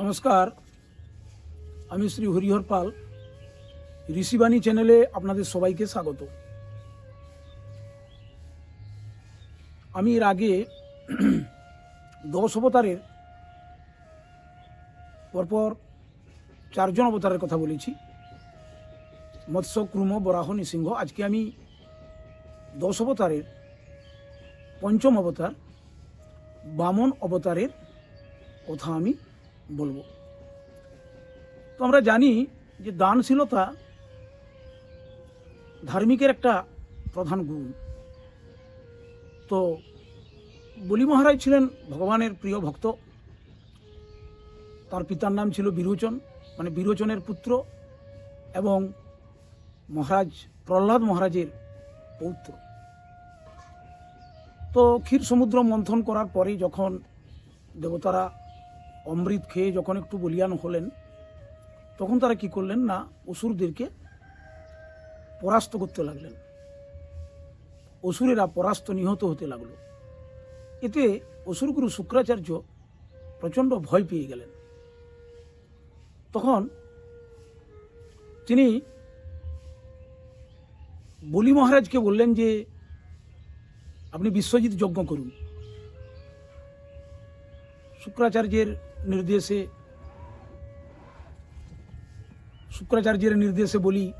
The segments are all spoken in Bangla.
নমস্কার। আমি শ্রী হরিহর পাল, ঋষিবাণী চ্যানেলে আপনাদের সবাইকে স্বাগত। আমি এর আগে দশ অবতারের, পরপর চারজন অবতারের কথা বলেছি। মৎস্য, ক্রুম, বরাহ, নৃসিংহ। আজকে আমি দশ অবতারের, পঞ্চম অবতার, বামন অবতারের কথা আমি বলব। তো আমরা জানি যে দানশীলতা ধার্মিকের একটা প্রধান গুণ। তো বলি মহারাজ ছিলেন ভগবানের প্রিয় ভক্ত। তার পিতার নাম ছিল বিরোচন মানে বিরোচনের পুত্র এবং মহারাজ প্রহ্লাদ মহারাজের পৌত্র। তো ক্ষীর সমুদ্র মন্থন করার পরে যখন দেবতারা অমৃত খেয়ে যখন একটু বলিয়ান হলেন, তখন তারা কি করলেন? না, অসুরদেরকে পরাস্ত করতে লাগলেন। অসুরেরা পরাস্ত নিহত হতে লাগল। এতে অসুরগুরু শুক্রাচার্য প্রচণ্ড ভয় পেয়ে গেলেন। তখন তিনি বলি মহারাজকে বললেন যে, আপনি বিশ্বজিৎ যজ্ঞ করুন। শুক্রাচার্যের নির্দেশে, শুক্রাচার্যের নির্দেশে বলি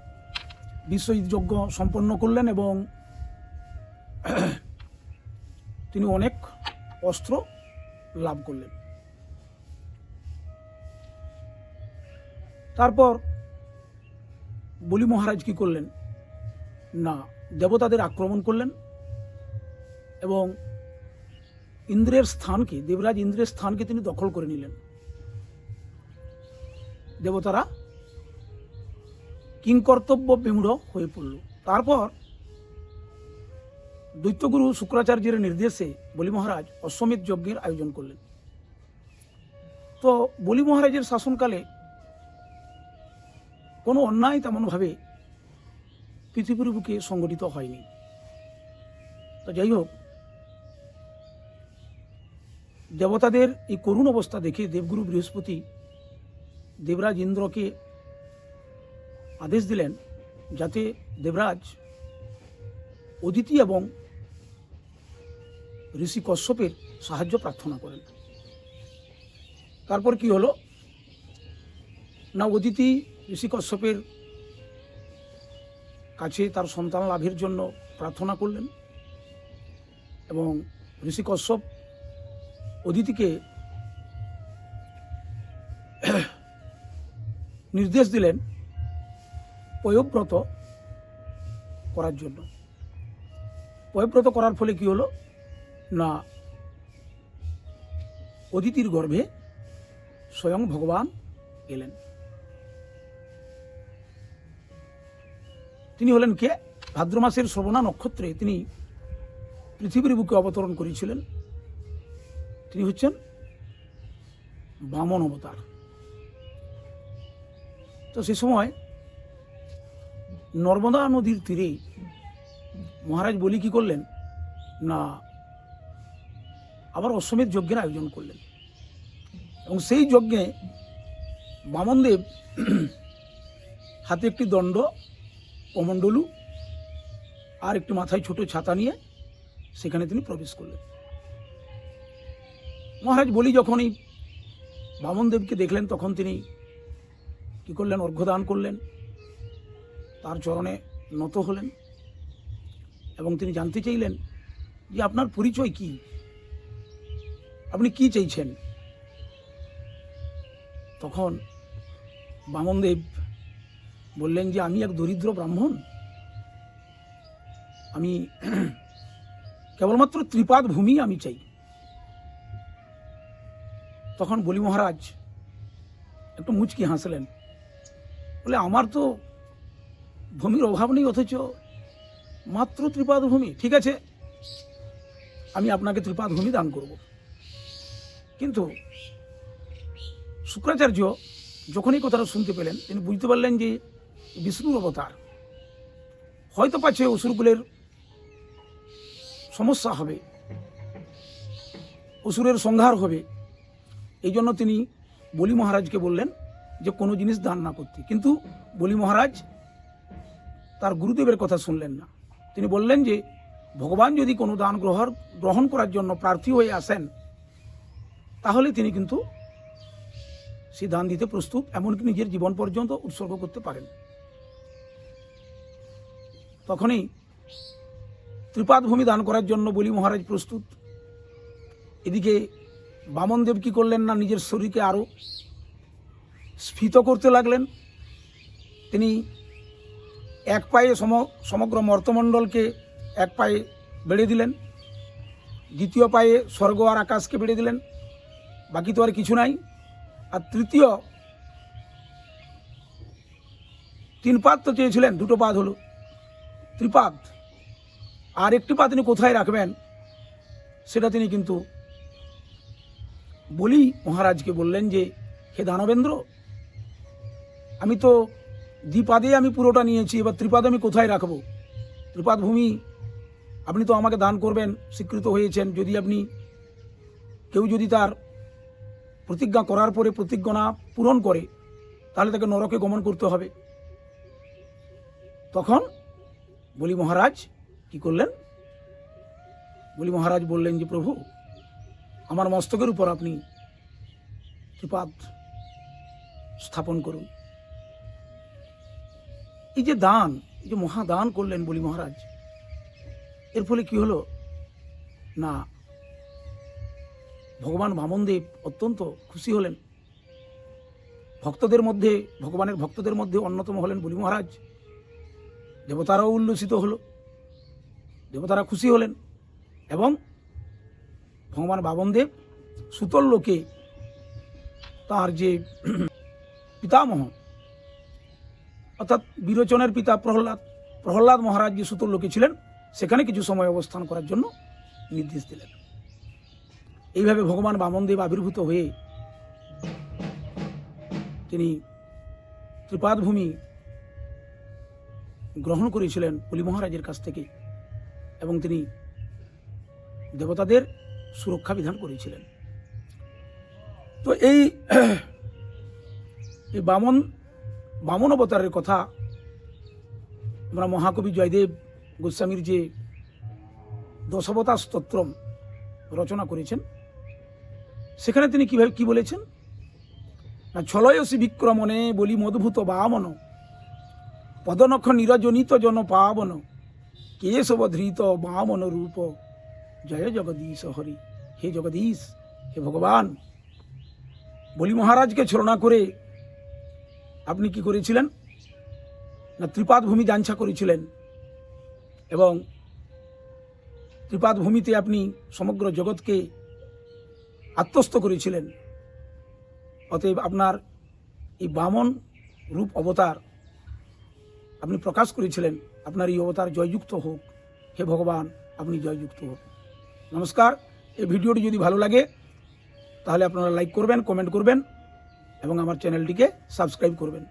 বিশ্বজিৎ যজ্ঞ সম্পন্ন করলেন এবং তিনি অনেক অস্ত্র লাভ করলেন। তারপর বলি মহারাজ কি করলেন? না, দেবতাদের আক্রমণ করলেন এবং ইন্দ্রের স্থানকে, দেবরাজ ইন্দ্রের স্থানকে তিনি দখল করে নিলেন। দেবতারা কিংকর্তব্য বিমূঢ় হয়ে পড়ল। তারপর দৈত্যগুরু শুক্রাচার্যের নির্দেশে বলি মহারাজ অশ্বমেধ যজ্ঞের আয়োজন করলেন। তো বলি মহারাজের শাসনকালে কোনো অন্যায় তেমনভাবে পৃথিবীর বুকে সংগঠিত হয়নি। তো যাই হোক দেবতাদের এই করুণ অবস্থা দেখে দেবগুরু বৃহস্পতি দেবরাজ ইন্দ্রকে আদেশ দিলেন যাতে দেবরাজ অদিতি এবং ঋষি কশ্যপের সাহায্য প্রার্থনা করেন। তারপর কি হলো? না, অদিতি ঋষি কশ্যপের কাছে তার সন্তান লাভের জন্য প্রার্থনা করলেন এবং ঋষি কশ্যপ অদিতিকে নির্দেশ দিলেন পয়ব্রত করার জন্য। পয়ব্রত করার ফলে কি হলো? না, অদিতির গর্ভে স্বয়ং ভগবান এলেন। তিনি হলেন কে? ভাদ্র মাসের শ্রবণা নক্ষত্রে তিনি পৃথিবীর বুকে অবতরণ করেছিলেন। তিনি হচ্ছেন বামন অবতার। তো সে সময় নর্মদা নদীর তীরে মহারাজ বলি কি করলেন? না, আবার অশ্বমেধ যজ্ঞের আয়োজন করলেন। এবং সেই যজ্ঞে বামনদেব হাতে একটি দণ্ড, কমণ্ডলু, আর একটি মাথায় ছোট ছাতা নিয়ে সেখানে তিনি প্রবেশ করলেন। মহারাজ বলি যখনই বামনদেবকে দেখলেন, তখন তিনি কি করলেন, অর্ঘ্যদান করলেন। তার চরণে নত হলেন এবং তিনি জানতে চাইলেন যে আপনার পরিচয় কি? আপনি কি চাইছেন? তখন বামনদেব বললেন যে, আমি এক দরিদ্র ব্রাহ্মণ। আমি কেবলমাত্র ত্রিপাদ ভূমি আমি চাই। তখন বলি, মহারাজ, একটু মুচকি হাসলেন। বলে, আমার তো ভূমির অভাব নেই অথচ, মাত্র ত্রিপাদ ভূমি ঠিক আছে? আমি আপনাকে ত্রিপাদ ভূমি দান করব। কিন্তু শুক্রাচার্য যখনই কথাটা শুনতে পেলেন, তিনি বুঝতে পারলেন যে বিষ্ণুর অবতার। হয়তো পাচ্ছে অসুরগুলের সমস্যা হবে, অসুরের সংহার হবে এই জন্য তিনি বলি মহারাজকে বললেন যে কোনো জিনিস দান না করতে। কিন্তু বলি মহারাজ তার গুরুদেবের কথা শুনলেন না। তিনি বললেন যে, ভগবান যদি কোনো দান গ্রহণ গ্রহণ করার জন্য প্রার্থী হয়ে আসেন, তাহলে তিনি কিন্তু সেই দান দিতে প্রস্তুত, এমনকি নিজের জীবন পর্যন্ত উৎসর্গ করতে পারেন। তখনই ত্রিপাদ ভূমি দান করার জন্য বলি মহারাজ প্রস্তুত। এদিকে বামনদেব কি করলেন না নিজের শরীরকে আরও স্ফীত করতে লাগলেন? তিনি এক পায়ে সম, সমগ্র মর্তমণ্ডলকে এক পায়ে বেড়ে দিলেন, দ্বিতীয় পায়ে স্বর্গ আর আকাশকে বেড়ে দিলেন, বাকি তো আর কিছু নাই। আর তৃতীয়, তিন পাদ তো চেয়েছিলেন, দুটো পাত হলো। ত্রিপাদ আর একটি পা তিনি কোথায় রাখবেন, সেটা তিনি কিন্তু বলি মহারাজকে বললেন যে, হে দানবেন্দ্র, আমি তো দ্বিপাদে আমি পুরোটা নিয়েছি, এবার ত্রিপাদ আমি কোথায় রাখব? ত্রিপাদ ভূমি, আপনি তো আমাকে দান করবেন, স্বীকৃত হয়েছেন। যদি আপনি, কেউ যদি তার প্রতিজ্ঞা করার পরে প্রতিজ্ঞা না পূরণ করে, তাহলে তাকে নরকে গমন করতে হবে। তখন বলি, মহারাজ, কি করলেন? বলি, মহারাজ বললেন যে, প্রভু আমার মস্তকের উপর আপনি ত্রিপাদ স্থাপন করুন। এই যে দান, এই যে মহাদান করলেন বলি মহারাজ, এর ফলে কি হলো? না, ভগবান বামনদেব অত্যন্ত খুশি হলেন। ভক্তদের মধ্যে, ভগবানের ভক্তদের মধ্যে অন্যতম হলেন বলি মহারাজ। দেবতারাও উল্লসিত হলো, দেবতারা খুশি হলেন এবং ভগবান বাবনদেব সুতল লোকে তার যে পিতামহ, অর্থাৎ বিরোচনের পিতা প্রহ্লাদ প্রহ্লাদ মহারাজ যে সুতল লোকে ছিলেন, সেখানে কিছু সময় অবস্থান করার জন্য নির্দেশ দিলেন। এইভাবে ভগবান বামনদেব আবির্ভূত হয়ে তিনি ত্রিপাদ ভূমি গ্রহণ করেছিলেন বলি মহারাজের কাছ থেকে এবং তিনি দেবতাদের সুরক্ষা বিধান করেছিলেন। তো এই বামন বামন অবতারের কথা আমরা মহাকবি জয়দেব গোস্বামীর যে দশবতা স্তোত্রম রচনা করেছেন, সেখানে তিনি কীভাবে কি বলেছেন? না, ছলয়সী বিক্রমণে বলি মধুভূত বামন, পদনখ নিরজনিত জন পাবন কেশব ধৃত বামন রূপ জয় জগদীশ হরি। হে জগদীশ, হে ভগবান। বলি মহারাজকে ছলনা করে আপনি কি করেছিলেন? না ত্রিপাদ ভূমি যাঞ্ছা করেছিলেন? এবং ত্রিপাদ ভূমিতে আপনি সমগ্র জগৎকে আত্মস্থ করেছিলেন। অতএব আপনার এই বামন রূপ অবতার আপনি প্রকাশ করেছিলেন। আপনার এই অবতার জয়যুক্ত হোক। হে ভগবান, আপনি জয়যুক্ত হোক। নমস্কার। এই ভিডিওটি যদি ভালো লাগে, তাহলে আপনারা লাইক করবেন, কমেন্ট করবেন এবং আমার চ্যানেলটিকে সাবস্ক্রাইব করবেন।